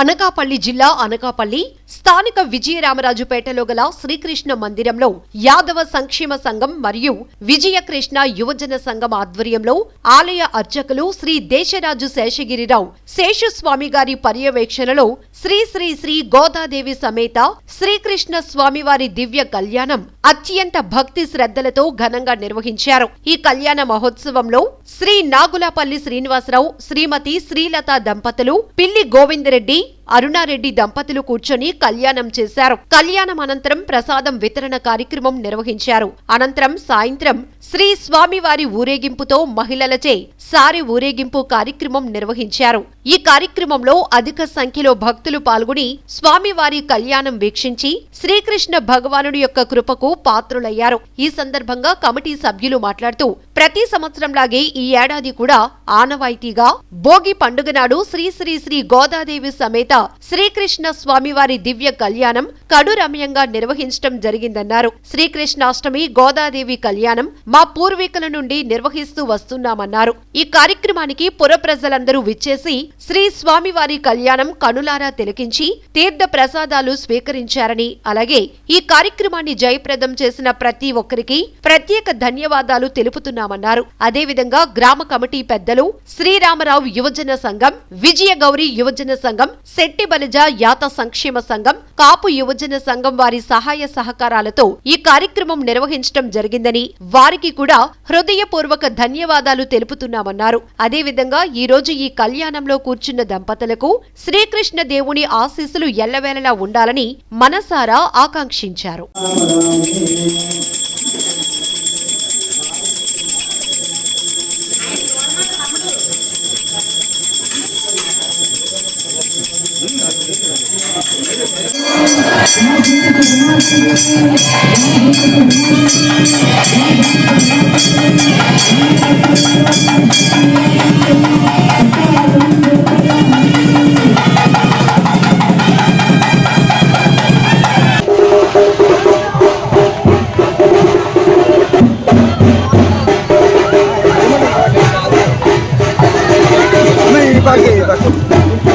అనకాపల్లి జిల్లా అనకాపల్లి స్థానిక విజయరామరాజుపేటలో గల శ్రీకృష్ణ మందిరంలో యాదవ సంక్షేమ సంఘం మరియు విజయకృష్ణ యువజన సంఘం ఆధ్వర్యంలో ఆలయ అర్చకులు శ్రీ దేశరాజు శేషగిరిరావు శేషస్వామి గారి పర్యవేక్షణలో శ్రీ శ్రీ శ్రీ గోదాదేవి సమేత శ్రీకృష్ణ స్వామివారి దివ్య కళ్యాణం అత్యంత భక్తి శ్రద్ధలతో ఘనంగా నిర్వహించారు. ఈ కళ్యాణ మహోత్సవంలో శ్రీ నాగులపల్లి శ్రీనివాసరావు శ్రీమతి శ్రీలత దంపతులు పిల్లి గోవిందరెడ్డి అరుణారెడ్డి దంపతులు కూర్చొని కళ్యాణం చేశారు. కళ్యాణం అనంతరం ప్రసాదం వితరణ కార్యక్రమం నిర్వహించారు. అనంతరం సాయంత్రం శ్రీ స్వామివారి ఊరేగింపుతో మహిళలచే సారి ఊరేగింపు కార్యక్రమం నిర్వహించారు. ఈ కార్యక్రమంలో అధిక సంఖ్యలో భక్తులు పాల్గొని స్వామివారి కళ్యాణం వీక్షించి శ్రీకృష్ణ భగవానుడి యొక్క కృపకు పాత్రులయ్యారు. ఈ సందర్భంగా కమిటీ సభ్యులు మాట్లాడుతూ ప్రతి సంవత్సరంలాగే ఈ ఏడాది కూడా ఆనవాయితీగా భోగి పండుగ నాడు శ్రీ శ్రీ శ్రీ గోదాదేవి సమేత శ్రీకృష్ణ స్వామివారి దివ్య కళ్యాణం కడు రమ్యంగా నిర్వహించడం జరిగిందన్నారు. శ్రీకృష్ణాష్టమి గోదాదేవి కళ్యాణం మా పూర్వీకుల నుండి నిర్వహిస్తూ వస్తున్నామన్నారు. ఈ కార్యక్రమానికి పుర ప్రజలందరూ విచ్చేసి శ్రీ స్వామివారి కళ్యాణం కనులారా తిలకించి తీర్థ ప్రసాదాలు స్వీకరించారని అలాగే ఈ కార్యక్రమాన్ని జయప్రదం చేసిన ప్రతి ఒక్కరికి ప్రత్యేక ధన్యవాదాలు తెలుపుతున్నామన్నారు. అదేవిధంగా గ్రామ కమిటీ పెద్దలు శ్రీరామరావు యువజన సంఘం విజయగౌరి యువజన సంఘం శెట్టి బలిజ యాత సంక్షేమ సంఘం కాపు యువజన సంఘం వారి సహాయ సహకారాలతో ఈ కార్యక్రమం నిర్వహించడం జరిగిందని వారికి కూడా హృదయపూర్వక ధన్యవాదాలు తెలుపుతున్నామన్నారు. అదేవిధంగా ఈ రోజు ఈ కళ్యాణంలో కూర్చున్న దంపతులకు శ్రీకృష్ణ దేవుని ఆశీస్సులు ఎల్లవేళలా ఉండాలని మనసారా ఆకాంక్షించారు.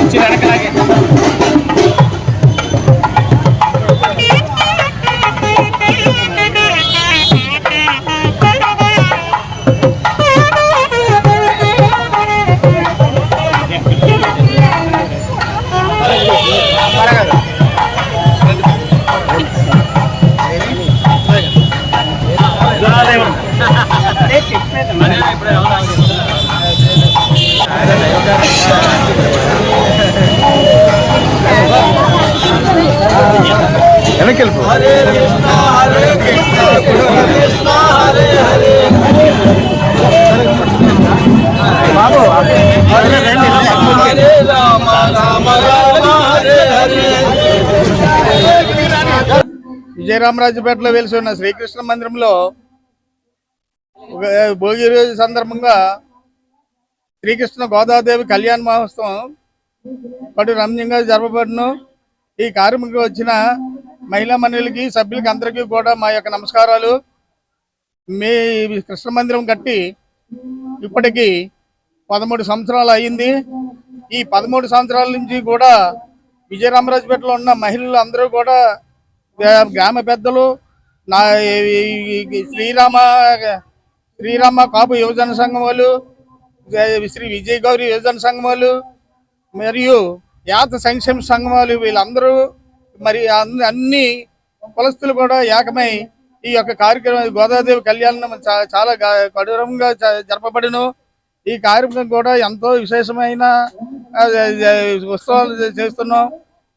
Tirar aquela guerra. వెళ్ళిపో బాబు విజయరామరాజుపేటలో వెలిసి ఉన్న శ్రీకృష్ణ మందిరంలో ఒక భోగి రోజు సందర్భంగా శ్రీకృష్ణ గోదాదేవి కళ్యాణ మహోత్సవం పడు రమ్యంగా జరపబడును. ఈ కార్యక్రమంకి వచ్చిన మహిళా మండలికి సభ్యులకి అందరికీ కూడా మా యొక్క నమస్కారాలు. మీ కృష్ణ మందిరం కట్టి ఇప్పటికి పదమూడు సంవత్సరాలు అయ్యింది. ఈ పదమూడు సంవత్సరాల నుంచి కూడా విజయరామరాజపేటలో ఉన్న మహిళలు అందరూ కూడా గ్రామ పెద్దలు నా శ్రీరామ శ్రీరామ కాపు యువజన సంఘం వాళ్ళు శ్రీ విజయ గౌరి యువజన సంఘం వాళ్ళు మరియు యాత సంక్షేమ సంఘం వాళ్ళు వీళ్ళందరూ మరి అన్ని- అన్ని కులస్తులు కూడా ఏకమై ఈ యొక్క కార్యక్రమం గోదాదేవి కళ్యాణం చాలా కఠోరంగా జరపబడిను జరపబడును. ఈ కార్యక్రమం కూడా ఎంతో విశేషమైన ఉత్సవాలు చేస్తున్నాం.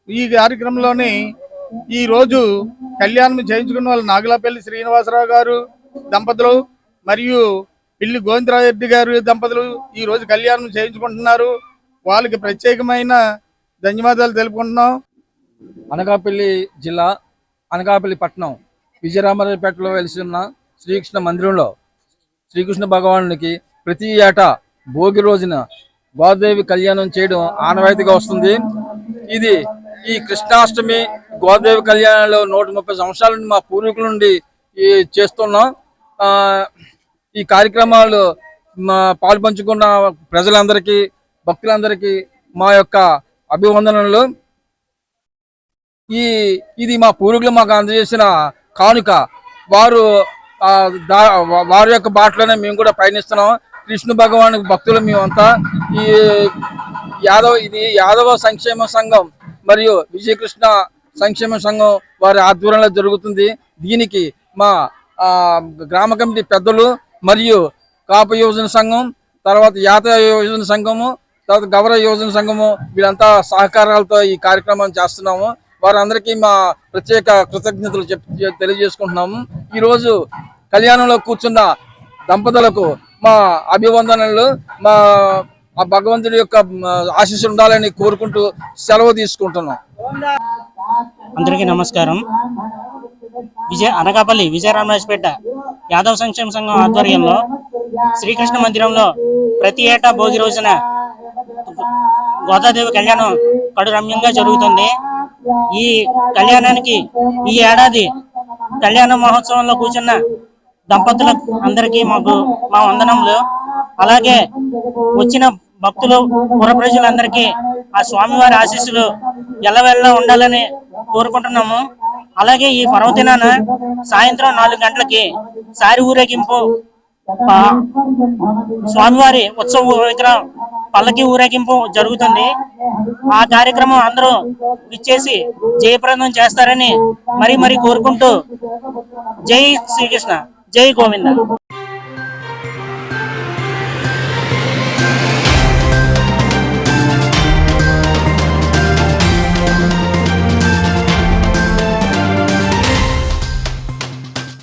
ఈ కార్యక్రమంలోని ఈ రోజు కళ్యాణం చేయించుకున్న వాళ్ళు నాగులపల్లి శ్రీనివాసరావు గారు దంపతులు మరియు పిల్లి గోవిందరాజరెడ్డి గారు దంపతులు ఈ రోజు కళ్యాణం చేయించుకుంటున్నారు. వాళ్ళకి ప్రత్యేకమైన ధన్యవాదాలు తెలుపుకుంటున్నాం. అనకాపల్లి జిల్లా అనకాపల్లి పట్టణం విజయరామరాజపేటలో వెలిసి ఉన్న శ్రీకృష్ణ మందిరంలో శ్రీకృష్ణ భగవానునికి ప్రతి ఏటా భోగి రోజున గోదాదేవి కళ్యాణం చేయడం ఆనవాయితీగా వస్తుంది. ఇది ఈ కృష్ణాష్టమి గోదాదేవి కళ్యాణంలో నూట ముప్పై సంవత్సరాల నుండి మా పూర్వీకుల నుండి చేస్తున్నాం ఆ, ఈ కార్యక్రమాలు మా ప్రజలందరికీ భక్తులందరికీ మా యొక్క అభివందనలు. ఈ ఇది మా పూర్వీకులు మాకు అందజేసిన కానుక. వారు వారి యొక్క బాటలోనే మేము కూడా పయనిస్తున్నాం. కృష్ణ భగవాన్ భక్తులు మేమంతా. ఈ యాదవ ఇది యాదవ సంక్షేమ సంఘం మరియు విజయకృష్ణ సంక్షేమ సంఘం వారి ఆధ్వర్యంలో జరుగుతుంది. దీనికి మా గ్రామ కమిటీ పెద్దలు మరియు కాపు యోజన సంఘం తర్వాత యాత యోజన సంఘము తర్వాత గౌరవ యోజన సంఘము వీళ్ళంతా సహకారాలతో ఈ కార్యక్రమం చేస్తున్నాము. వారందరికీ మా ప్రత్యేక కృతజ్ఞతలు చెప్ తెలియజేసుకుంటున్నాము. ఈరోజు కళ్యాణంలో కూర్చున్న దంపతులకు మా అభివందనలు మా ఆ భగవంతుడి యొక్క ఆశీస్సు ఉండాలని కోరుకుంటూ సెలవు తీసుకుంటున్నాం. అందరికీ నమస్కారం. విజయ అనకాపల్లి విజయరామరాజపేట యాదవ్ సంక్షేమ సంఘం ఆధ్వర్యంలో శ్రీకృష్ణ మందిరంలో ప్రతి ఏటా భోగి రోజున గోదాదేవి కళ్యాణం కడు రమ్యంగా జరుగుతుంది. ఈ కళ్యాణానికి ఈ ఏడాది కళ్యాణ మహోత్సవంలో కూర్చున్న దంపతులకు అందరికీ మాకు మా వందనములు. అలాగే వచ్చిన భక్తులు పుర ప్రజలందరికీ ఆ స్వామివారి ఆశీస్సులు ఎల్లవెల్లా ఉండాలని కోరుకుంటున్నాము. అలాగే ఈ పర్వదినాన సాయంత్రం నాలుగు గంటలకి సారి ఊరేగింపు స్వామివారి ఉత్సవ విగ్రహం పల్లకి ఊరేగింపు జరుగుతుంది. ఆ కార్యక్రమం అందరూ ఇచ్చేసి జయప్రదం చేస్తారని మరీ మరీ కోరుకుంటూ జై శ్రీకృష్ణ జై గోవింద.